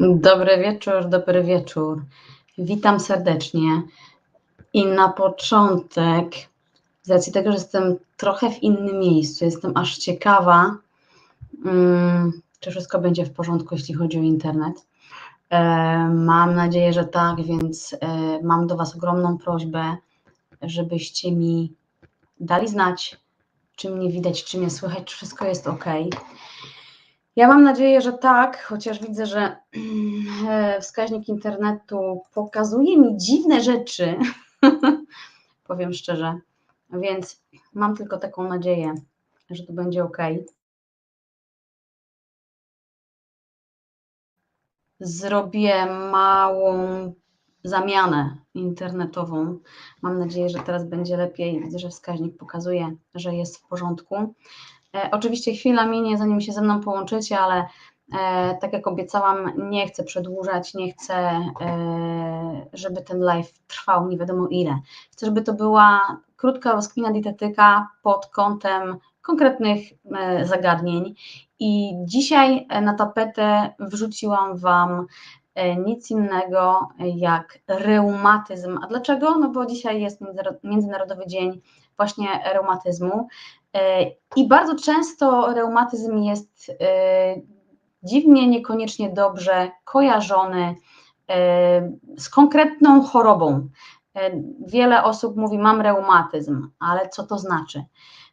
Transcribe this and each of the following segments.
Dobry wieczór, dobry wieczór. Witam serdecznie. I na początek, z racji tego, że jestem trochę w innym miejscu, jestem aż ciekawa, mm, czy wszystko będzie w porządku, jeśli chodzi o internet. E, mam nadzieję, że tak, więc e, mam do Was ogromną prośbę, żebyście mi dali znać, czy mnie widać, czy mnie słychać, czy wszystko jest ok. Ja mam nadzieję, że tak, chociaż widzę, że wskaźnik internetu pokazuje mi dziwne rzeczy, powiem szczerze, więc mam tylko taką nadzieję, że to będzie ok. Zrobię małą zamianę internetową. Mam nadzieję, że teraz będzie lepiej. Widzę, że wskaźnik pokazuje, że jest w porządku. E, oczywiście chwila minie, zanim się ze mną połączycie, ale e, tak jak obiecałam, nie chcę przedłużać, nie chcę, e, żeby ten live trwał nie wiadomo ile. Chcę, żeby to była krótka rozkmina dietetyka pod kątem konkretnych zagadnień. I dzisiaj na tapetę wrzuciłam Wam nic innego jak reumatyzm. A dlaczego? No bo dzisiaj jest Międzynarodowy Dzień właśnie reumatyzmu. I bardzo często reumatyzm jest e, dziwnie, niekoniecznie dobrze kojarzony e, z konkretną chorobą. E, wiele osób mówi, mam reumatyzm, ale co to znaczy?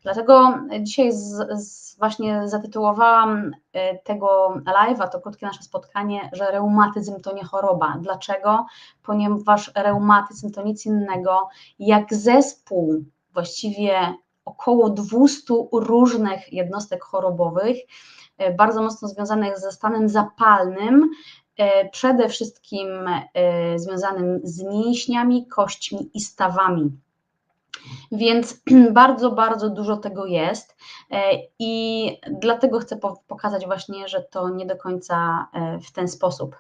Dlatego dzisiaj z, z właśnie zatytułowałam tego live'a, to krótkie nasze spotkanie, że reumatyzm to nie choroba. Dlaczego? Ponieważ reumatyzm to nic innego jak zespół właściwie około 200 różnych jednostek chorobowych, e, bardzo mocno związanych ze stanem zapalnym, e, przede wszystkim e, związanym z mięśniami, kośćmi i stawami. Więc bardzo, bardzo dużo tego jest i dlatego chcę pokazać właśnie, że to nie do końca w ten sposób.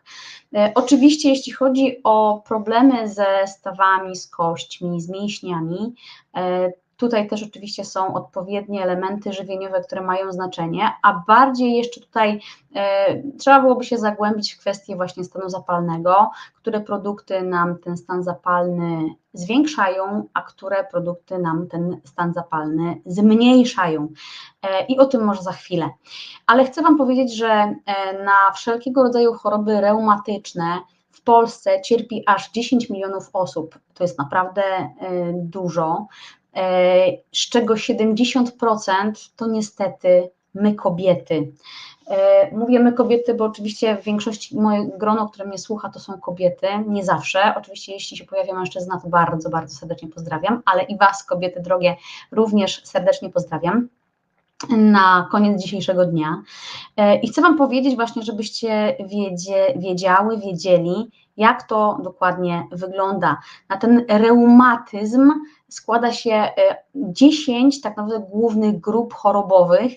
Oczywiście, jeśli chodzi o problemy ze stawami, z kośćmi, z mięśniami, Tutaj też oczywiście są odpowiednie elementy żywieniowe, które mają znaczenie, a bardziej jeszcze tutaj e, trzeba byłoby się zagłębić w kwestię właśnie stanu zapalnego, które produkty nam ten stan zapalny zwiększają, a które produkty nam ten stan zapalny zmniejszają. E, I o tym może za chwilę. Ale chcę Wam powiedzieć, że e, na wszelkiego rodzaju choroby reumatyczne w Polsce cierpi aż 10 milionów osób. To jest naprawdę dużo. E, z czego 70% to niestety my kobiety. E, mówię my kobiety, bo oczywiście w większości moje grono, które mnie słucha, to są kobiety, nie zawsze. Oczywiście jeśli się pojawia mężczyzna, to bardzo, bardzo serdecznie pozdrawiam, ale i Was, kobiety drogie, również serdecznie pozdrawiam na koniec dzisiejszego dnia. E, I chcę Wam powiedzieć właśnie, żebyście wiedzie, wiedziały, wiedzieli, jak to dokładnie wygląda. Na ten reumatyzm składa się 10 e, tak naprawdę głównych grup chorobowych.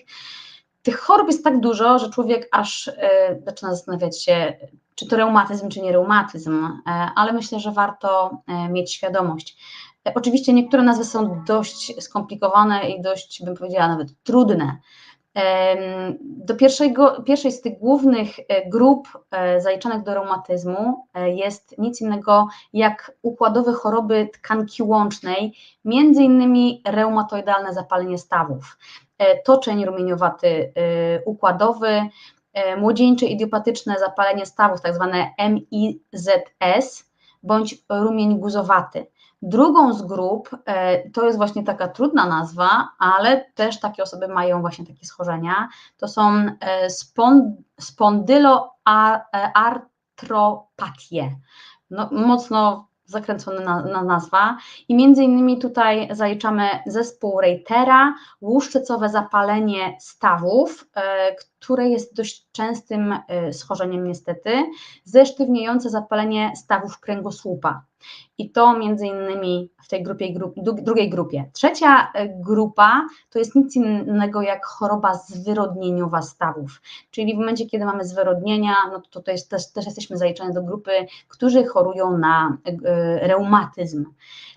Tych chorób jest tak dużo, że człowiek aż e, zaczyna zastanawiać się, czy to reumatyzm, czy nie reumatyzm, ale myślę, że warto mieć świadomość. Oczywiście niektóre nazwy są dość skomplikowane i dość, bym powiedziała, nawet trudne. Do pierwszego, pierwszej z tych głównych e, grup e, zaliczanych do reumatyzmu e, jest nic innego jak układowe choroby tkanki łącznej, między innymi reumatoidalne zapalenie stawów, toczeń rumieniowaty układowy, młodzieńcze idiopatyczne zapalenie stawów, tak zwane MIZS, bądź rumień guzowaty. Drugą z grup e, to jest właśnie taka trudna nazwa, ale też takie osoby mają właśnie takie schorzenia. To są e, spondyloartropatie. No, mocno zakręcona na, na nazwa i między innymi tutaj zaliczamy zespół Reitera, łuszczycowe zapalenie stawów, e, które jest dość częstym schorzeniem niestety, zesztywniejące zapalenie stawów kręgosłupa. I to między innymi w tej grupie, grup, drugiej grupie. Trzecia e, grupa to jest nic innego jak choroba zwyrodnieniowa stawów, czyli w momencie, kiedy mamy zwyrodnienia, no to, to jest, też, też jesteśmy zaliczani do grupy, którzy chorują na e, reumatyzm.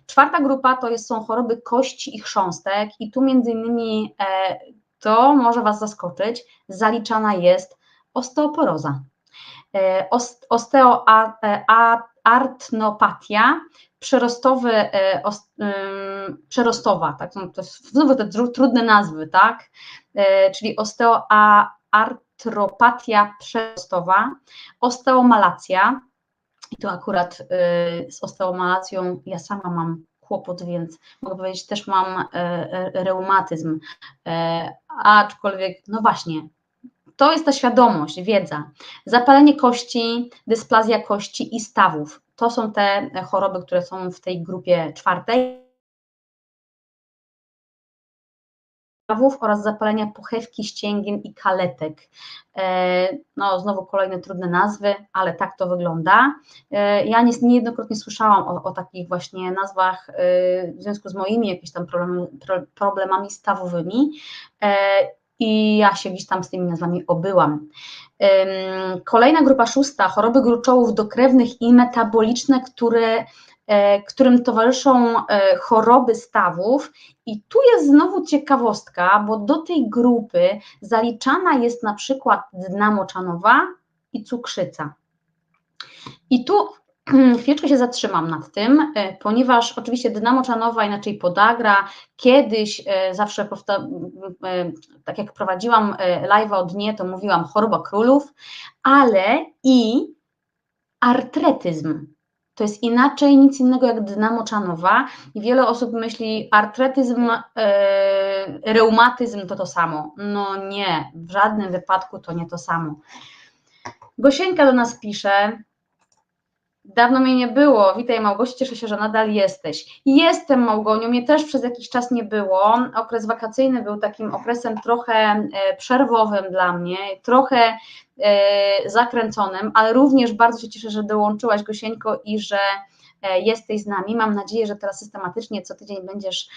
Czwarta grupa to jest, są choroby kości i chrząstek i tu między innymi e, to może Was zaskoczyć, zaliczana jest osteoporoza. Osteoartnopatia, przerostowy, przerostowa, tak, to jest znowu te trudne nazwy, tak, czyli osteoartropatia przerostowa, osteomalacja, i tu akurat z osteomalacją ja sama mam kłopot, więc mogę powiedzieć, też mam reumatyzm, aczkolwiek, no właśnie, to jest ta świadomość, wiedza. Zapalenie kości, dysplazja kości i stawów. To są te choroby, które są w tej grupie czwartej. Stawów oraz zapalenia pochewki, ścięgien i kaletek. E, no, znowu kolejne trudne nazwy, ale tak to wygląda. E, ja niejednokrotnie słyszałam o, o takich właśnie nazwach e, w związku z moimi jakimiś tam problemami, problemami stawowymi i ja się gdzieś tam z tymi nazwami obyłam. Kolejna grupa szósta, choroby gruczołów dokrewnych i metaboliczne, które, e, którym towarzyszą e, choroby stawów. I tu jest znowu ciekawostka, bo do tej grupy zaliczana jest na przykład dna moczanowa i cukrzyca. I tu chwileczkę się zatrzymam nad tym, e, ponieważ oczywiście Dynamo Czanowa, inaczej Podagra, kiedyś e, zawsze, e, tak jak prowadziłam live o dnie, to mówiłam choroba królów, ale i artretyzm. To jest inaczej, nic innego jak Dynamo Czanowa i wiele osób myśli artretyzm, reumatyzm to to samo. No nie, w żadnym wypadku to nie to samo. Gosieńka do nas pisze, Dawno mnie nie było. Witaj Małgosiu, cieszę się, że nadal jesteś. Jestem Małgonią, mnie też przez jakiś czas nie było. Okres wakacyjny był takim okresem trochę e, przerwowym dla mnie, trochę e, zakręconym, ale również bardzo się cieszę, że dołączyłaś Gosieńko i że e, jesteś z nami. Mam nadzieję, że teraz systematycznie co tydzień będziesz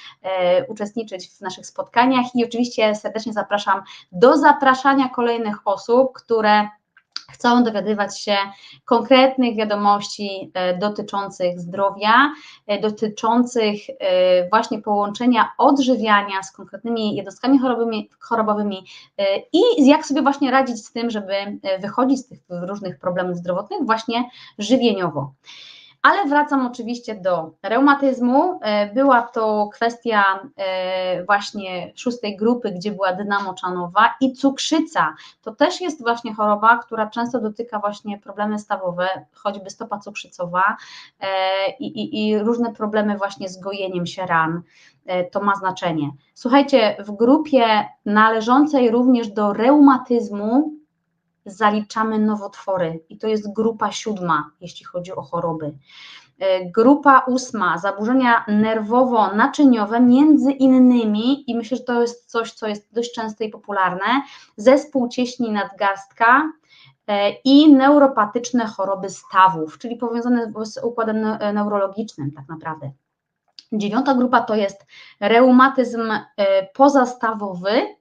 uczestniczyć w naszych spotkaniach i oczywiście serdecznie zapraszam do zapraszania kolejnych osób, które chcą dowiadywać się konkretnych wiadomości e, dotyczących zdrowia, e, dotyczących e, właśnie połączenia odżywiania z konkretnymi jednostkami chorobowymi, chorobowymi i jak sobie właśnie radzić z tym, żeby wychodzić z tych różnych problemów zdrowotnych właśnie żywieniowo. Ale wracam oczywiście do reumatyzmu. E, była to kwestia e, właśnie szóstej grupy, gdzie była dynamoczanowa i cukrzyca. To też jest właśnie choroba, która często dotyka właśnie problemy stawowe, choćby stopa cukrzycowa e, i, i, i różne problemy właśnie z gojeniem się ran to ma znaczenie. Słuchajcie, w grupie należącej również do reumatyzmu zaliczamy nowotwory i to jest grupa siódma, jeśli chodzi o choroby. E, grupa ósma, zaburzenia nerwowo-naczyniowe, między innymi, i myślę, że to jest coś, co jest dość częste i popularne, zespół cieśni nadgarstka e, i neuropatyczne choroby stawów, czyli powiązane z układem neurologicznym tak naprawdę. Dziewiąta grupa to jest reumatyzm e, pozastawowy,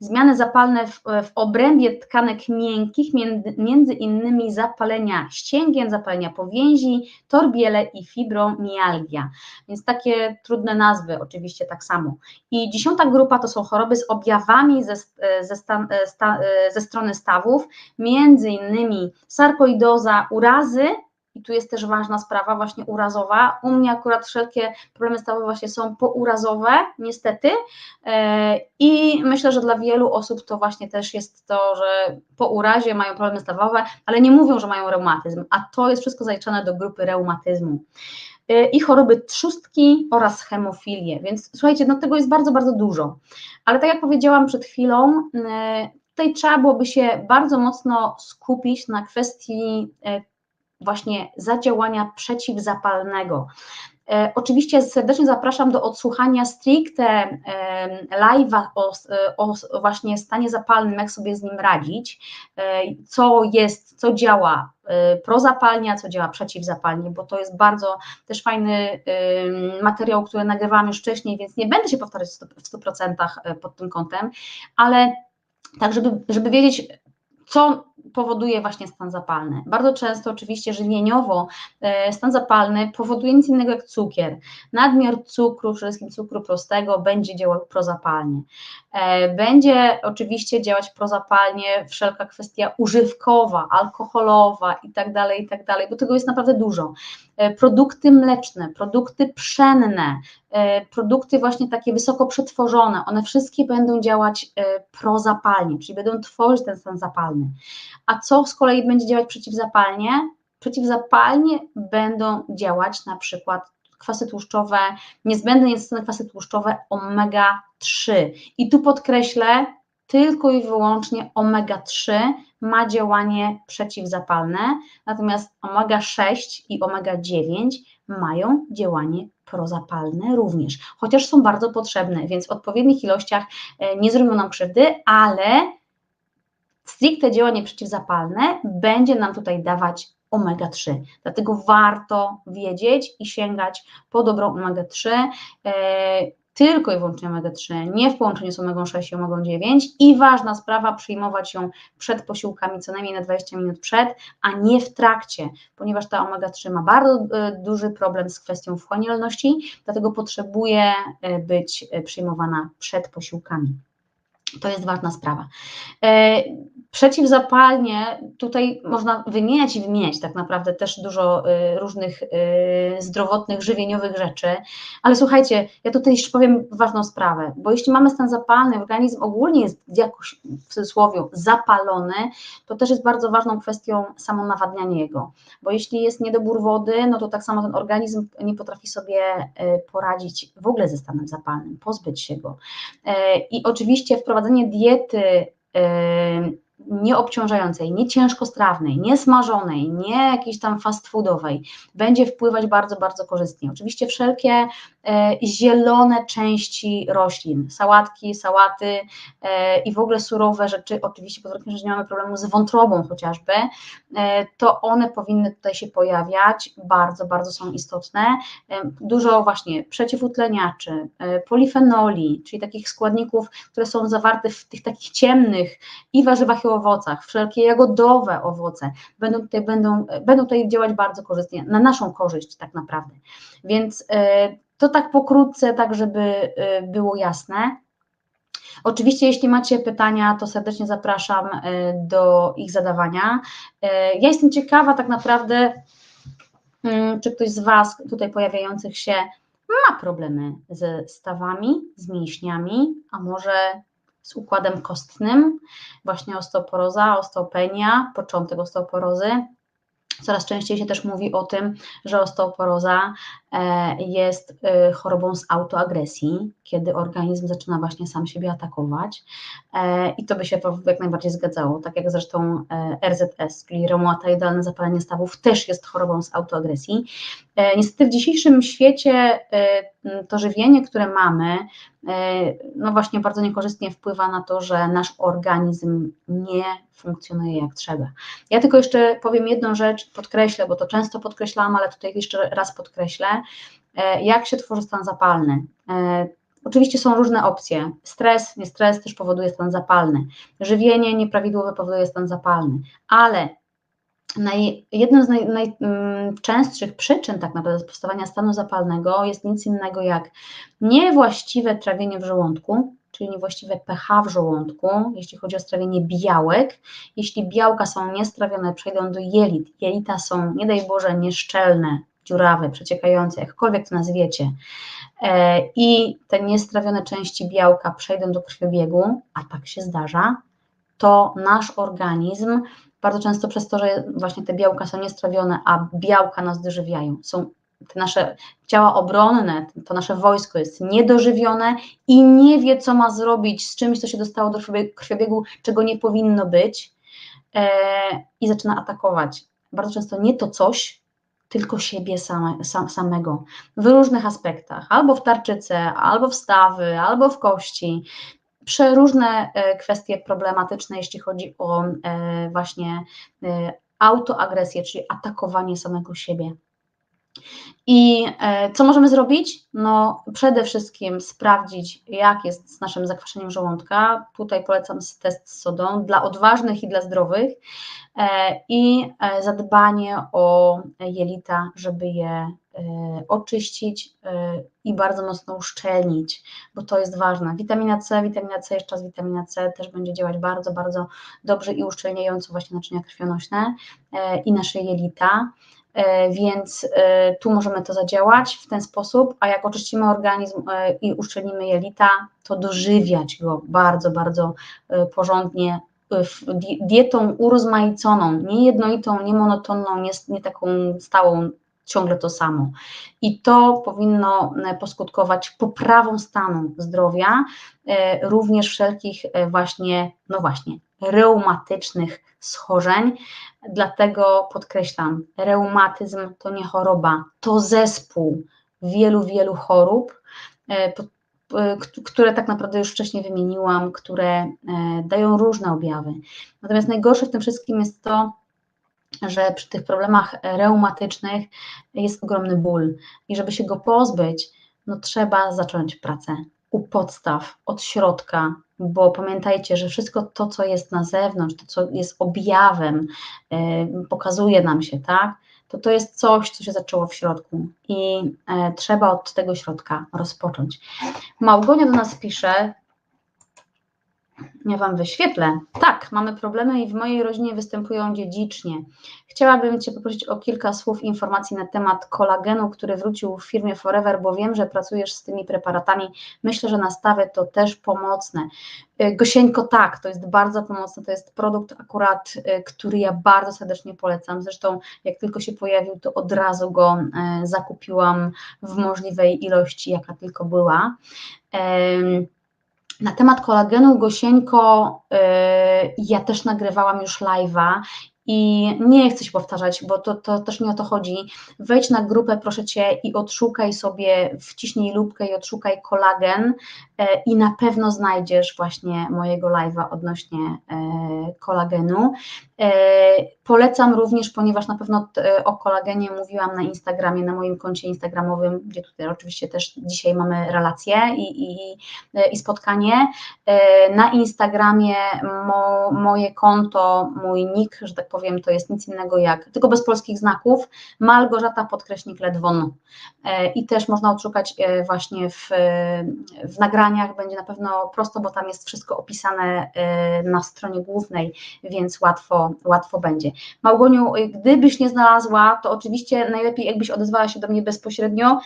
zmiany zapalne w, w obrębie tkanek miękkich, między, między innymi zapalenia ścięgien, zapalenia powięzi, torbiele i fibromialgia. Więc takie trudne nazwy oczywiście tak samo. I dziesiąta grupa to są choroby z objawami ze, ze, sta, sta, ze strony stawów, między innymi sarkoidoza, urazy, i tu jest też ważna sprawa właśnie urazowa. U mnie akurat wszelkie problemy stawowe właśnie są pourazowe, niestety. E, I myślę, że dla wielu osób to właśnie też jest to, że po urazie mają problemy stawowe, ale nie mówią, że mają reumatyzm, a to jest wszystko zaliczane do grupy reumatyzmu e, i choroby trzustki oraz hemofilię. Więc słuchajcie, no tego jest bardzo, bardzo dużo. Ale tak jak powiedziałam przed chwilą, e, tutaj trzeba byłoby się bardzo mocno skupić na kwestii właśnie zadziałania przeciwzapalnego. E, oczywiście serdecznie zapraszam do odsłuchania stricte e, live'a o, o, właśnie stanie zapalnym, jak sobie z nim radzić, e, co jest, co działa prozapalnie, a co działa przeciwzapalnie, bo to jest bardzo też fajny materiał, który nagrywałam już wcześniej, więc nie będę się powtarzać w 100%, w 100% pod tym kątem, ale tak, żeby, żeby wiedzieć, co powoduje właśnie stan zapalny? Bardzo często oczywiście żywieniowo e, stan zapalny powoduje nic innego jak cukier. Nadmiar cukru, przede wszystkim cukru prostego, będzie działał prozapalnie. E, będzie oczywiście działać prozapalnie wszelka kwestia używkowa, alkoholowa i tak dalej, i tak bo tego jest naprawdę dużo. E, produkty mleczne, produkty pszenne, produkty właśnie takie wysoko przetworzone, one wszystkie będą działać prozapalnie, czyli będą tworzyć ten stan zapalny. A co z kolei będzie działać przeciwzapalnie? Przeciwzapalnie będą działać na przykład kwasy tłuszczowe, niezbędne jest kwasy tłuszczowe omega-3. I tu podkreślę, tylko i wyłącznie omega-3 ma działanie przeciwzapalne, natomiast omega-6 i omega-9 mają działanie prozapalne również, chociaż są bardzo potrzebne, więc w odpowiednich ilościach e, nie zrobią nam krzywdy, ale stricte działanie przeciwzapalne będzie nam tutaj dawać omega-3. Dlatego warto wiedzieć i sięgać po dobrą omega-3, e, tylko i wyłącznie omega-3, nie w połączeniu z omega-6 i omega-9 i ważna sprawa, przyjmować ją przed posiłkami co najmniej na 20 minut przed, a nie w trakcie, ponieważ ta omega-3 ma bardzo e, duży problem z kwestią wchłanialności, dlatego potrzebuje e, być przyjmowana przed posiłkami. To jest ważna sprawa. E, przeciwzapalnie tutaj można wymieniać i wymieniać tak naprawdę też dużo e, różnych e, zdrowotnych, żywieniowych rzeczy, ale słuchajcie, ja tutaj jeszcze powiem ważną sprawę, bo jeśli mamy stan zapalny, organizm ogólnie jest jakoś w cudzysłowie zapalony, to też jest bardzo ważną kwestią samo nawadnianie jego, bo jeśli jest niedobór wody, no to tak samo ten organizm nie potrafi sobie poradzić w ogóle ze stanem zapalnym, pozbyć się go. I oczywiście wprowadzenie wprowadzenie diety nieobciążającej, nie ciężkostrawnej, nie smażonej, nie jakiejś tam fast foodowej, będzie wpływać bardzo, bardzo korzystnie. Oczywiście wszelkie e, zielone części roślin, sałatki, sałaty e, i w ogóle surowe rzeczy, oczywiście pod warunkiem, że nie mamy problemu z wątrobą chociażby, e, to one powinny tutaj się pojawiać, bardzo, bardzo są istotne. Dużo właśnie przeciwutleniaczy, polifenoli, czyli takich składników, które są zawarte w tych takich ciemnych i warzywach i owocach, wszelkie jagodowe owoce będą tutaj, będą, będą tutaj działać bardzo korzystnie, na naszą korzyść tak naprawdę. Więc e, to tak pokrótce, tak żeby e, było jasne. Oczywiście, jeśli macie pytania, to serdecznie zapraszam e, do ich zadawania. Ja jestem ciekawa tak naprawdę, mm, czy ktoś z Was tutaj pojawiających się ma problemy ze stawami, z mięśniami, a może z układem kostnym, właśnie osteoporoza, osteopenia, początek osteoporozy. Coraz częściej się też mówi o tym, że osteoporoza jest e, chorobą z autoagresji, kiedy organizm zaczyna właśnie sam siebie atakować e, i to by się jak najbardziej zgadzało, tak jak zresztą RZS, czyli reumatoidalne zapalenie stawów też jest chorobą z autoagresji. Niestety w dzisiejszym świecie to żywienie, które mamy, no właśnie bardzo niekorzystnie wpływa na to, że nasz organizm nie funkcjonuje jak trzeba. Ja tylko jeszcze powiem jedną rzecz, podkreślę, bo to często podkreślałam, ale tutaj jeszcze raz podkreślę, jak się tworzy stan zapalny. Oczywiście są różne opcje. Stres, nie stres też powoduje stan zapalny. Żywienie nieprawidłowe powoduje stan zapalny, ale naj, jedną z naj, najczęstszych mm, przyczyn tak naprawdę powstawania stanu zapalnego jest nic innego jak niewłaściwe trawienie w żołądku, czyli niewłaściwe pH w żołądku, jeśli chodzi o strawienie białek. Jeśli białka są niestrawione, przejdą do jelit. Jelita są, nie daj Boże, nieszczelne, dziurawe, przeciekające, jakkolwiek to nazwiecie. E, I te niestrawione części białka przejdą do krwiobiegu, a tak się zdarza, to nasz organizm bardzo często przez to, że właśnie te białka są niestrawione, a białka nas dożywiają, są te nasze ciała obronne, to nasze wojsko jest niedożywione i nie wie, co ma zrobić z czymś, co się dostało do krwiobiegu, czego nie powinno być e, i zaczyna atakować. Bardzo często nie to coś, tylko siebie same, sam, samego w różnych aspektach, albo w tarczyce, albo w stawy, albo w kości przeróżne e, kwestie problematyczne, jeśli chodzi o e, właśnie e, autoagresję, czyli atakowanie samego siebie. I e, co możemy zrobić? No, przede wszystkim sprawdzić, jak jest z naszym zakwaszeniem żołądka. Tutaj polecam test z sodą dla odważnych i dla zdrowych. E, I e, zadbanie o jelita, żeby je oczyścić i bardzo mocno uszczelnić, bo to jest ważne. Witamina C, witamina C, jeszcze raz witamina C też będzie działać bardzo, bardzo dobrze i uszczelniająco właśnie naczynia krwionośne i nasze jelita. E, więc e, tu możemy to zadziałać w ten sposób, a jak oczyścimy organizm e, i uszczelnimy jelita, to dożywiać go bardzo, bardzo porządnie dietą urozmaiconą, nie jednolitą, nie monotonną, nie, nie taką stałą, ciągle to samo. I to powinno poskutkować poprawą stanu zdrowia, również wszelkich właśnie, no właśnie, reumatycznych schorzeń. Dlatego podkreślam, reumatyzm to nie choroba, to zespół wielu, wielu chorób, e, e, które tak naprawdę już wcześniej wymieniłam, które e, dają różne objawy. Natomiast najgorsze w tym wszystkim jest to, że przy tych problemach reumatycznych jest ogromny ból i żeby się go pozbyć, no trzeba zacząć pracę u podstaw, od środka, bo pamiętajcie, że wszystko to, co jest na zewnątrz, to, co jest objawem, yy, pokazuje nam się, tak? To to jest coś, co się zaczęło w środku i yy, trzeba od tego środka rozpocząć. Małgonia do nas pisze, ja Wam wyświetlę. Tak, mamy problemy i w mojej rodzinie występują dziedzicznie. Chciałabym Cię poprosić o kilka słów informacji na temat kolagenu, który wrócił w firmie Forever, bo wiem, że pracujesz z tymi preparatami. Myślę, że nastawy to też pomocne. Y, Gosieńko, tak, to jest bardzo pomocne. To jest produkt akurat, y, który ja bardzo serdecznie polecam. Zresztą, jak tylko się pojawił, to od razu go y, zakupiłam w możliwej ilości, jaka tylko była. Na temat kolagenu Gosieńko, ja też nagrywałam już live'a i nie chcę się powtarzać, bo to, to też nie o to chodzi. Wejdź na grupę, proszę Cię, i odszukaj sobie, wciśnij lubkę i odszukaj kolagen e, i na pewno znajdziesz właśnie mojego live'a odnośnie e, kolagenu. E, polecam również, ponieważ na pewno o kolagenie mówiłam na Instagramie, na moim koncie Instagramowym, gdzie tutaj oczywiście też dzisiaj mamy relacje i, i, i spotkanie. Na Instagramie mo, moje konto, mój nick, że tak powiem, to jest nic innego jak, tylko bez polskich znaków, Malgorzata podkreśnik Ledwon. E, I też można odszukać e, właśnie w, w nagraniach, będzie na pewno prosto, bo tam jest wszystko opisane e, na stronie głównej, więc łatwo, łatwo będzie. Małgoniu, gdybyś nie znalazła, to oczywiście najlepiej jakbyś odezwała się do mnie bezpośrednio,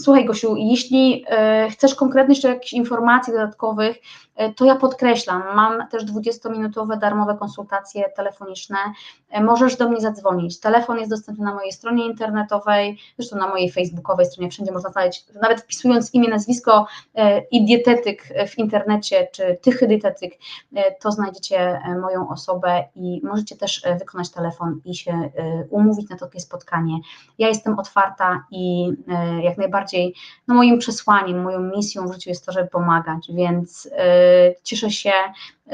Słuchaj, Gosiu, jeśli e, chcesz konkretnie jeszcze jakichś informacji dodatkowych, e, to ja podkreślam, mam też 20-minutowe darmowe konsultacje telefoniczne. E, możesz do mnie zadzwonić. Telefon jest dostępny na mojej stronie internetowej, zresztą na mojej facebookowej stronie, wszędzie można znaleźć, nawet wpisując imię, nazwisko i dietetyk w internecie, czy tychy dietetyk, to znajdziecie moją osobę i możecie też wykonać telefon i się umówić na takie spotkanie. Ja jestem otwarta i jak najbardziej no, moim przesłaniem, moją misją w życiu jest to, żeby pomagać, więc yy, cieszę się,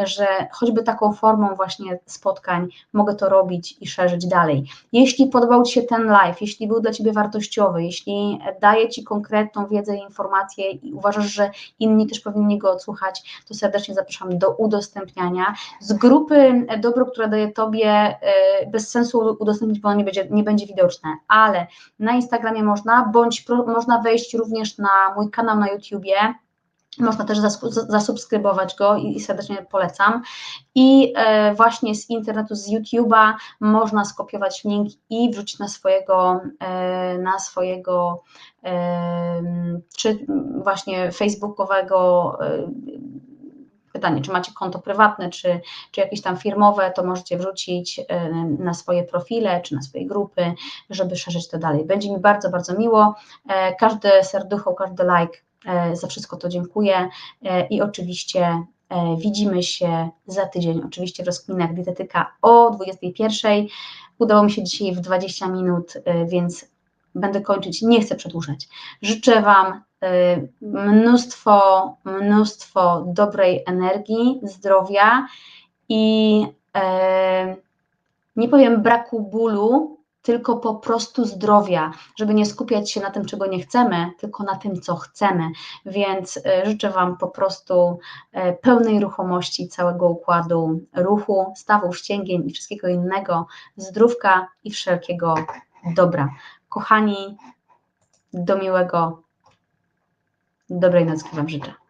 że choćby taką formą właśnie spotkań mogę to robić i szerzyć dalej. Jeśli podobał Ci się ten live, jeśli był dla Ciebie wartościowy, jeśli daje Ci konkretną wiedzę i informacje i uważasz, że inni też powinni go odsłuchać, to serdecznie zapraszam do udostępniania. Z grupy dobro, które daje Tobie, y, bez sensu udostępnić, bo ono nie będzie, nie będzie widoczne, ale na Instagramie można, bądź pro, można wejść również na mój kanał na YouTubie, można też zasubskrybować go i serdecznie polecam. I e, właśnie z internetu, z YouTube'a można skopiować link i wrzucić na swojego, e, na swojego e, czy właśnie facebookowego pytanie, czy macie konto prywatne, czy, czy jakieś tam firmowe, to możecie wrzucić na swoje profile, czy na swoje grupy, żeby szerzyć to dalej. Będzie mi bardzo, bardzo miło. Każde serducho, każdy like za wszystko to dziękuję e, i oczywiście e, widzimy się za tydzień, oczywiście w rozkminach dietetyka o 21. Udało mi się dzisiaj w 20 minut, więc będę kończyć, nie chcę przedłużać. Życzę Wam mnóstwo, mnóstwo dobrej energii, zdrowia i nie powiem braku bólu, tylko po prostu zdrowia, żeby nie skupiać się na tym, czego nie chcemy, tylko na tym, co chcemy. Więc e, życzę Wam po prostu e, pełnej ruchomości całego układu ruchu, stawów, ścięgien i wszystkiego innego, zdrówka i wszelkiego dobra. Kochani, do miłego, dobrej nocki Wam życzę.